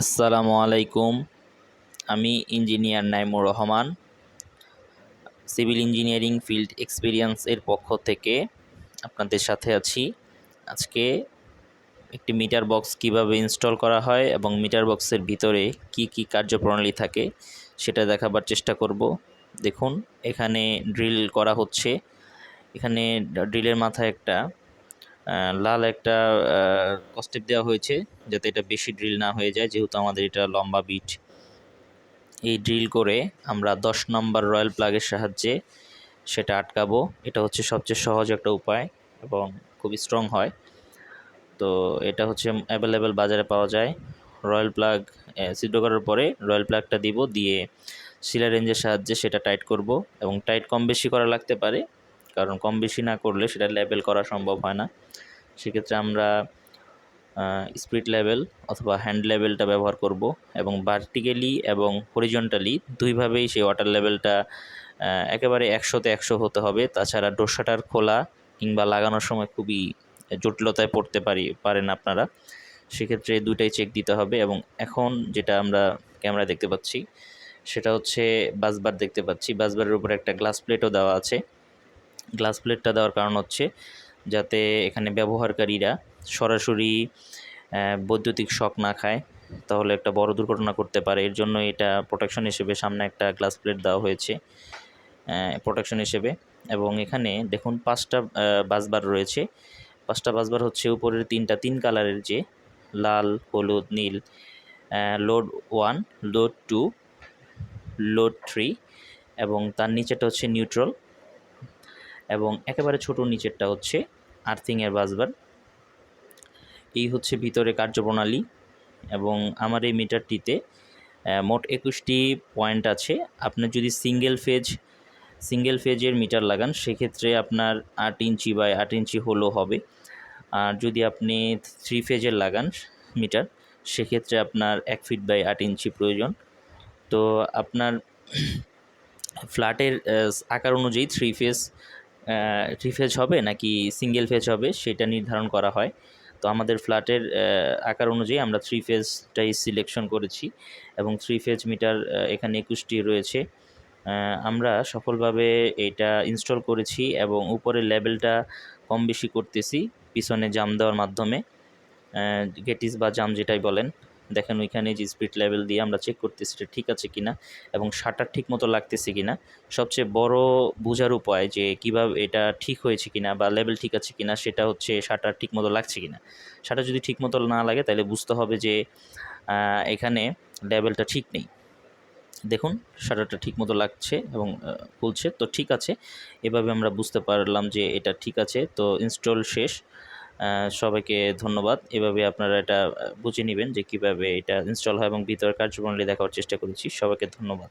আসসালামু আলাইকুম। আমি engineer Naimur Rahman, civil engineering field experience এর পক্ষ থেকে আপনাদের সাথে আছি। আজকে একটি মিটার বক্স কীভাবে ইনস্টল করা হয় এবং মিটার বক্সের ভিতরে কি কি কার্যপ্রণালী থাকে সেটা দেখাবার চেষ্টা করব। দেখুন, এখানে ড্রিল করা হচ্ছে। এখানে ড্রিলের মাথায় একটা লাল একটা কস্টেপ দেওয়া হয়েছে যাতে এটা বেশি ড্রিল না হয়ে যায়। যেহেতু আমাদের এটা লম্বা বিট এই ড্রিল করে আমরা দশ নম্বর রয়্যাল প্লাগের সাহায্যে সেটা আটকাবো। এটা হচ্ছে সবচেয়ে সহজ একটা উপায় এবং খুবই স্ট্রং হয়। তো এটা হচ্ছে অ্যাভেলেবেল বাজারে পাওয়া যায়। রয়্যাল প্লাগ সিদ্ধ করার পরে রয়্যাল প্লাগটা দিব দিয়ে সিলা রেঞ্জের সাহায্যে সেটা টাইট করব এবং টাইট কম বেশি করা লাগতে পারে। কারণ কম বেশি না করলে সেটা লেবেল করা সম্ভব হয় না। সেক্ষেত্রে আমরা স্পিড লেভেল অথবা হ্যান্ড লেভেলটা ব্যবহার করব এবং ভার্টিক্যালি এবং হরিজন্টালি দুইভাবেই সেই ওয়াটার লেভেলটা একেবারে একশোতে একশো হতে হবে। তাছাড়া ডোসাটার খোলা কিংবা লাগানোর সময় খুবই জটিলতায় পড়তে পারি, পারেন আপনারা। সেক্ষেত্রে দুইটাই চেক দিতে হবে এবং এখন যেটা আমরা ক্যামেরায় দেখতে পাচ্ছি, সেটা হচ্ছে বাসবার দেখতে পাচ্ছি। বাসবারের উপরে একটা গ্লাস প্লেটও দেওয়া আছে। গ্লাস প্লেটটা দেওয়ার কারণ হচ্ছে যাতে এখানে ব্যবহারকারীরা সরাসরি বৈদ্যুতিক শক না খায়, তাহলে একটা বড় দুর্ঘটনা করতে পারে। এর জন্য এটা প্রোটেকশন হিসেবে সামনে একটা গ্লাস প্লেট দেওয়া হয়েছে প্রোটেকশন হিসেবে। এবং এখানে দেখুন পাঁচটা বাসবার রয়েছে। পাঁচটা বাসবার হচ্ছে উপরের তিনটা, তিন কালারের যে লাল, হলুদ, নীল load one load two load three এবং তার নিচেটা হচ্ছে নিউট্রাল এবং একেবারে ছোট নিচেরটা হচ্ছে আর্থিংয়ের বাসবার। এই হচ্ছে ভিতরে কার্যপ্রণালী এবং আমার এই মিটারটিতে মোট একুশটি পয়েন্ট আছে। আপনি যদি সিঙ্গেল ফেজ সিঙ্গেল ফেজের মিটার লাগান, সেক্ষেত্রে আপনার আট ইঞ্চি বাই আট ইঞ্চি হলেও হবে। আর যদি আপনি থ্রি ফেজের লাগান মিটার, সেক্ষেত্রে আপনার এক ফিট বাই আট ইঞ্চি প্রয়োজন। তো আপনার ফ্ল্যাটের আকার অনুযায়ী থ্রি ফেজ থ্রি ফেজ হবে নাকি সিঙ্গেল ফেজ হবে সেটা নির্ধারণ করা হয়। তো আমাদের ফ্ল্যাটের আকার অনুযায়ী আমরা থ্রি ফেজটাই সিলেকশন করেছি এবং থ্রি ফেজ মিটার এখানে একুশটি রয়েছে। আমরা সফলভাবে এটা ইনস্টল করেছি এবং উপরের লেভেলটা কম বেশি করতেছি, পিছনে জাম দেওয়ার মাধ্যমে গেটিস বা জাম যেটাই বলেন। দেখেন ওইখানে যে স্পিড লেভেল দিয়ে আমরা চেক করতেছি এটা ঠিক আছে কিনা এবং শাটার ঠিক মতো লাগতেছে কিনা। সবচেয়ে বড় বোঝার উপায় যে কীভাবে এটা ঠিক হয়েছে কিনা বা লেভেল ঠিক আছে কিনা সেটা হচ্ছে শাটার ঠিক মতো লাগছে কিনা। শাটার যদি ঠিক মতো না লাগে তাহলে বুঝতে হবে যে এখানে লেভেলটা ঠিক নেই। দেখুন শাটারটা ঠিক মতো লাগছে এবং খুলছে, তো ঠিক আছে। এভাবে আমরা বুঝতে পারলাম যে এটা ঠিক আছে, তো ইনস্টল শেষ। সবাইকে ধন্যবাদ। এভাবে আপনারা এটা বুঝে নেবেন যে কীভাবে এটা ইনস্টল হয় এবং ভিতরে কার্যপ্রণালী দেখার চেষ্টা করেছি। সবাইকে ধন্যবাদ।